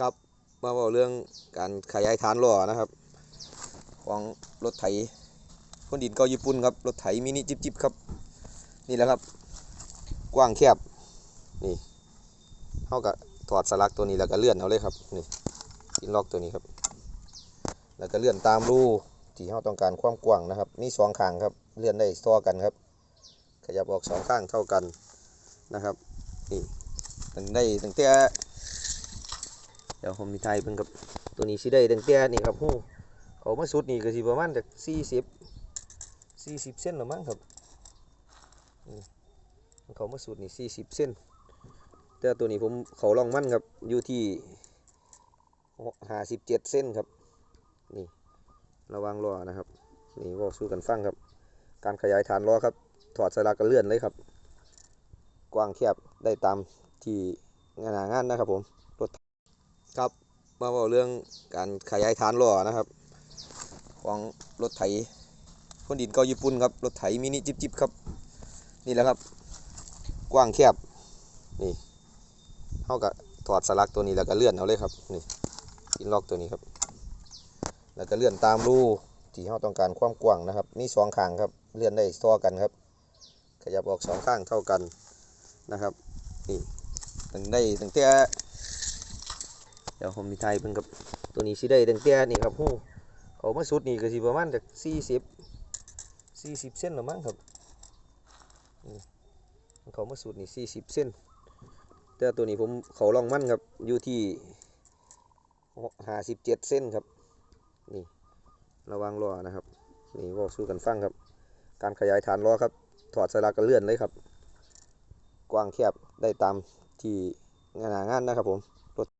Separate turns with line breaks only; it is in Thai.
ครับมาบอกเรื่องการขยายฐานล้อนะครับ ของรถไถคนดินเกาญี่ปุ่นครับรถไถมินิจิบจิบครับ นี่แหละครับ กว้างแคบนี่เท่ากับถอดสลักตัวนี้แล้วก็เลื่อนเอาเลยครับนี่ปินล็อกตัวนี้ครับ แล้วก็เลื่อนตามรูที่เราต้องการความกว้างนะครับมีสองข้างครับเลื่อนได้ต่อกันครับ ขยับออกสองข้างเท่ากันนะครับนี่ตั้งได้ตั้งแต่ ดี๋ยวผมมีไทยเพิ่งกับตัวนี้สิได้ตั้งแต่นี่ครับฮู้เขามาสุดนี่ก็สิประมาณจากสี่สิบสี่สิบเส้นหรือมั้งครับเขามาสุดนี่สี่สิบเส้นแต่ตัวนี้ผมเขาลองมั่นครับอยู่ที่ห้าสิบเจ็ดเส้นครับนี่ระวังล้อนะครับนี่บอกสู้กันฟังครับ การขยายฐานล้อครับ ถอดสลักกันเลื่อนเลยครับ กว้างแคบได้ตามที่งานงานนะครับผม ครับมาบอกเรื่องการขยายฐานล้อนะครับ ของรถไถคนดินเกาญี่ปุ่นครับรถไถมินิจิบจิบครับ นี่แหละครับ กว้างแคบนี่เท่ากับถอดสลักตัวนี้แล้วก็เลื่อนเอาเลยครับนี่ปินล็อกตัวนี้ครับ แล้วก็เลื่อนตามรูที่เราต้องการความกว้างนะครับ มีสองข้างครับเลื่อนได้ต่อกันครับ ขยับออกสองข้างเท่ากันนะครับนี่ตั้งได้ตั้งแต่ เดี๋ยวผมมีไทยเพิ่งกับตัวนี้สิได้ตั้งแต่นี่ครับฮู้เขามาสุดนี่ก็สิประมาณจากสี่สิบสี่สิบเส้นหรือมั้งครับเขามาสุดนี่สี่สิบเส้นแต่ตัวนี้ผมเขาลองมั่นครับอยู่ที่ห้าสิบเจ็ดเส้นครับนี่ระวังล้อนะครับนี่บอกสู้กันฟังครับ การขยายฐานล้อครับ ถอดสลักกันเลื่อนเลยครับ กว้างแคบได้ตามที่งานงานนะครับผม